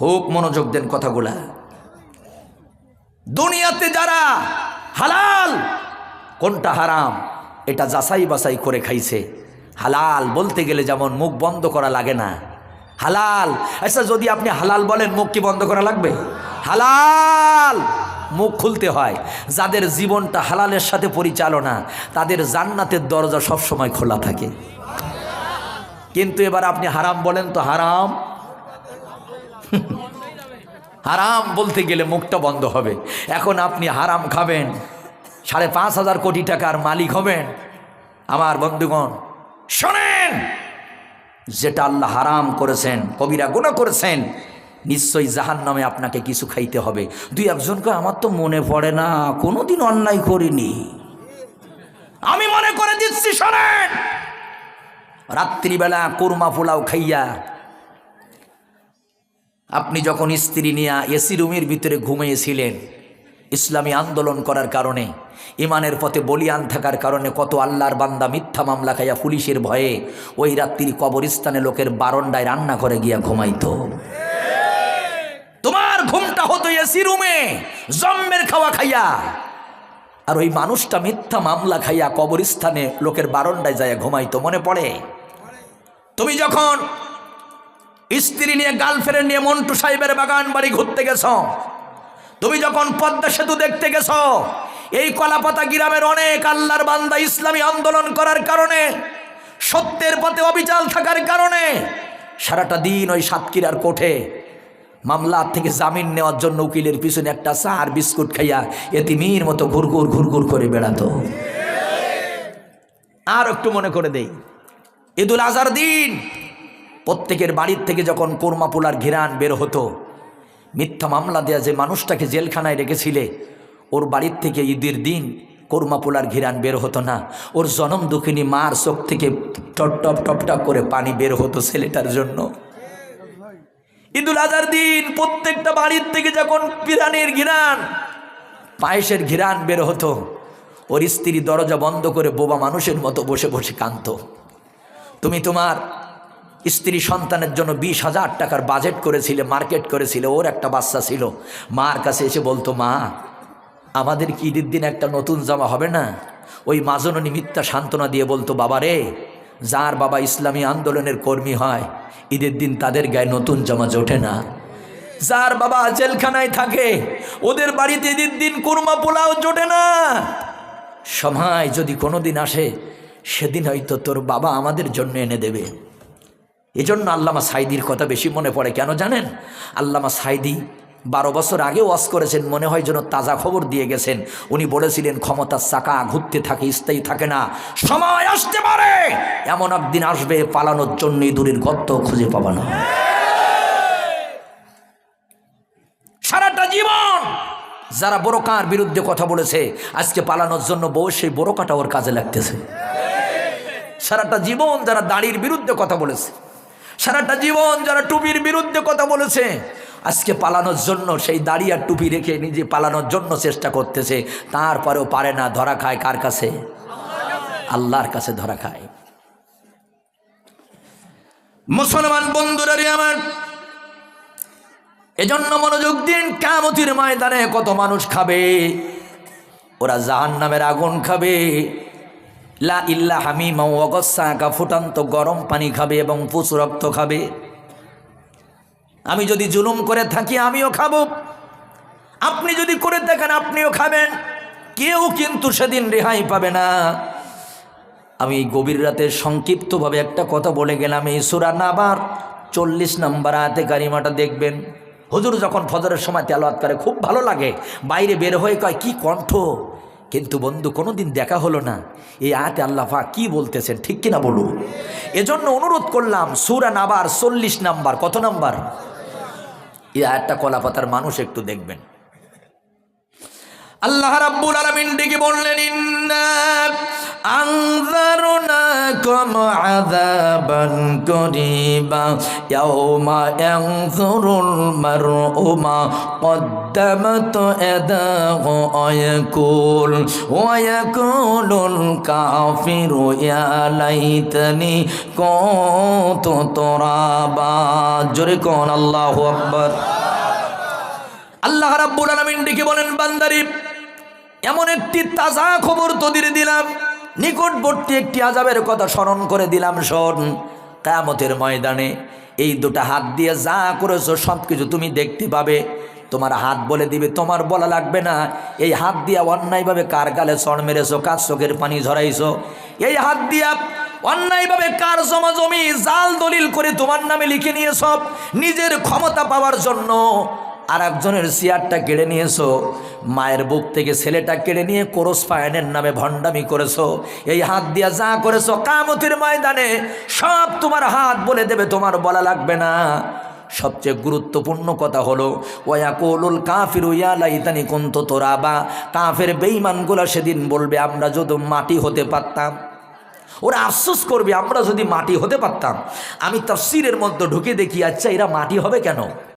খুব মনোযোগ দেন কথাগুলা। দুনিয়াতে যারা হালাল, কোনটা হারাম, এটা যাচাই বাছাই করে খাইছে। হালাল বলতে গেলে যেমন মুখ বন্ধ করা লাগে না। হালাল আচ্ছা যদি আপনি হালাল বলেন, মুখ কি বন্ধ করা লাগবে? হালাল! মুখ খুলতে হয়। যাদের জীবনটা হালালের সাথে পরিচালনা, তাদের জান্নাতের দরজা সবসময় খোলা থাকে। কিন্তু এবার আপনি হারাম বলেন তো হারাম? হারাম বলতে গেলে মুখটা বন্ধ হবে। এখন আপনি হারাম খাবেন। সাড়ে পাঁচ হাজার কোটি টাকার মালিক হবেন। আমার বন্ধুগণ, শোনেন! যেটা আল্লাহ হারাম করেছেন, কবিরা গুণা করেছেন, নিশ্চয়ই জাহান নামে আপনাকে কিছু খাইতে হবে। দুই একজনকে আমার তো মনে পড়ে না, কোনোদিন অন্যায় করিনি। আমি মনে করে দিচ্ছি, শোনেন! রাত্রিবেলা কুরমা পোলাও খাইয়া আপনি যখন স্ত্রী নিয়ে এসি রুমের ভিতরে ঘুমিয়েছিলেন, ইসলামী আন্দোলন করার কারণে, ইমানের পথে বলিয়ান থাকার কারণে কত আল্লাহর বান্দা মিথ্যা মামলা খাইয়া পুলিশের ভয়ে ওই রাত্রি কবরস্থানে লোকের বারন্ডায় রান্না করে গিয়া ঘুমাইত। তোমার ঘুমটা হতো এসি রুমে, জম্মের খাওয়া খাইয়া। আর ওই মানুষটা মিথ্যা মামলা খাইয়া কবরস্থানে লোকের বারন্ডায় যায় ঘুমাইতো, মনে পড়ে? তুমি যখন স্ত্রী নিয়ে গার্লফ্রেন্ড নিয়ে মন্টু সাহেবের বাগান বাড়ি ঘুরতে গেছ? তুমি যখন পদ্মা সেতু দেখতে গেছ, এই কলাপাতা গ্রামের অনেক আল্লাহর বান্দা ইসলামী আন্দোলন করার কারণে, সত্যের পথে অবিচাল থাকার কারণে, সারাটা দিন ওই সাতক্ষীরার কোঠে মামলা থেকে জামিন নেওয়ার জন্য উকিলের পিছনে একটা আর বিস্কুট খাইয়া এতিমির মতো ঘুরঘুর ঘুরঘুর করে বেড়াতো। আর একটু মনে করে দেই, ঈদুল আজহার দিন প্রত্যেকের বাড়ির থেকে যখন কোরমা পোলার ঘিরান বের হতো, মিথ্যা মামলা দেয়া যে মানুষটাকে জেলখানায় রেখেছিলে, ওর বাড়ির থেকে ঈদের দিন কোরমা পোলার ঘিরান বের হতো না। ওর জনম দুঃখিনী মার চোখ থেকে টপ টপ টপ টপ করে পানি বের হতো ছেলেটার জন্য। ঈদুল আজহার দিন প্রত্যেকটা বাড়ির থেকে যখন বিরানের ঘিরান পায়েসের ঘিরান বের হতো, ওর স্ত্রী দরজা বন্ধ করে বোবা মানুষের মতো বসে বসে কাঁদত। তুমি তোমার স্ত্রী সন্তানের জন্য বিশ হাজার টাকার বাজেট করেছিলে মার্কেট করেছিলে, ওর একটা বাচ্চা ছিল। মার কাছে এসে বলতো, মা, আমাদের কি ঈদের দিন একটা নতুন জামা হবে না? ওই মাজননী মিথ্যা সান্ত্বনা দিয়ে বলতো, বাবা রে, যার বাবা ইসলামী আন্দোলনের কর্মী হয়, ঈদের দিন তাদের গায়ে নতুন জামা জোটে না। যার বাবা জেলখানায় থাকে, ওদের বাড়িতে ঈদের দিন কুরমা পোলাও জোটে না। সময় যদি কোনো দিন আসে, সেদিন হয়তো তোর বাবা আমাদের জন্য এনে দেবে। এজন্য আল্লামা সাইদির কথা বেশি মনে পড়ে। কেন জানেন? আল্লামা সাইদি বারো বছর আগে ওয়াজ করেছেন, মনে হয় যেন তাজা খবর দিয়ে গেছেন। উনি বলেছিলেন ক্ষমতার চাকা ঘুরতে থাকে, স্থায়ী থাকে না। সময় আসতে পারে! এমন একদিন আসবে, পালানোর জন্য দূরের গর্ত খুঁজে পাবা না। সারাটা জীবন যারা বোরকার বিরুদ্ধে কথা বলেছে, আজকে পালানোর জন্য বউ, সেই বোরকাটা ওর কাজে লাগতেছে। সারাটা জীবন যারা দাড়ির বিরুদ্ধে কথা বলেছে। সারাটা জীবন যারা টুপির বিরুদ্ধে কথা বলেছে, আজকে পালানোর জন্য সেই দাড়ি আর টুপি রেখে নিজে পালানোর জন্য চেষ্টা করতেছে, তারপরেও পারে না, ধরা খায় কার কাছে? আল্লাহর কাছে ধরা খায়। মুসলমান বন্ধুরা আমার, এজন্য মনোযোগ দিন কামতির ময়দানে কত মানুষ খাবে, ওরা জাহান নামের আগুন খাবে। লা ইল্লা হামিমা অগস্সাকা ফুটান্ত গরম পানি খাবে এবং পুচু রক্ত খাবে। আমি যদি জুলুম করে থাকি, আমিও খাব। আপনি যদি করে থাকেন, আপনিও খাবেন। কেউ কিন্তু সেদিন রেহাই পাবে না। আমি গভীর রাতে সংক্ষিপ্তভাবে একটা কথা বলে গেলাম। এই সুরা নাবার চল্লিশ নাম্বার আয়াতে কারিমাটা দেখবেন। হুজুর যখন ফজরের সময় তেলাওয়াত করে, খুব ভালো লাগে। বাইরে বের হয়ে কয়, কি কণ্ঠ? কিন্তু বন্ধু, কোনোদিন দেখা হলো না। এই আয়াতে আল্লাফা কি বলতেছেন, ঠিক কিনা বলু এজন্য অনুরোধ করলাম, সুরা আবার চল্লিশ নাম্বার, কত নাম্বার? এই আয়াতটা কলাপাতার মানুষ একটু দেখবেন। আল্লাহ রাব্বুল আলামিন ডেকে বললেন, ইন্না আনজারনাকুম আযাবান করিবা ইয়াউমা ইয়ানজুরুল মারউ মা قدمت يداه ويقول ويقول الكافر يا ليتني كنت ترابا جري كون الله أكبر আল্লাহ রাব্বুল আলামিন ডেকে বলেন বান্দারি এমন একটি তাজা খবর তোদের দিলাম নিকটবর্তী একটি আজাবের কথা স্মরণ করে দিলাম, শোন। কায়ামতের ময়দানে এই দুটা হাত দিয়ে যা করেছ সব কিছু তুমি দেখতে পাবে। তোমার হাত বলে দিবে, তোমার বলা লাগবে না। এই হাত দিয়া অন্যায়ভাবে কার গালে চড় মেরেছো, কার চোখের পানি ঝরাইছো? এই হাত দিয়া অন্যায়ভাবে কার জমা জমি জাল দলিল করে তোমার নামে লিখে নিয়ে সব নিজের ক্ষমতা পাওয়ার জন্য আর একজনের চেয়ারটা কেড়ে নিয়েছো, মায়ের বুক থেকে ছেলেটা কেড়ে নিয়ে কোরস পায়নের নামে ভণ্ডামি করেছ, এই হাত দিয়া যা করেছ কামতির ময়দানে, সব তোমার হাত বলে দেবে, তোমার বলা লাগবে না। সবচেয়ে গুরুত্বপূর্ণ কথা হলো ওয়া কৌলুল কাফির ইয়া লাইতানি কুন্ত তোরা বা কাফের বেঈমানগুলো সেদিন বলবে, আমরা যদি মাটি হতে পারতাম। ওরা আফসোস করবে, আমরা যদি মাটি হতে পারতাম। আমি তফসিরের মধ্যে ঢুকে দেখি আচ্ছা এরা মাটি হবে কেন?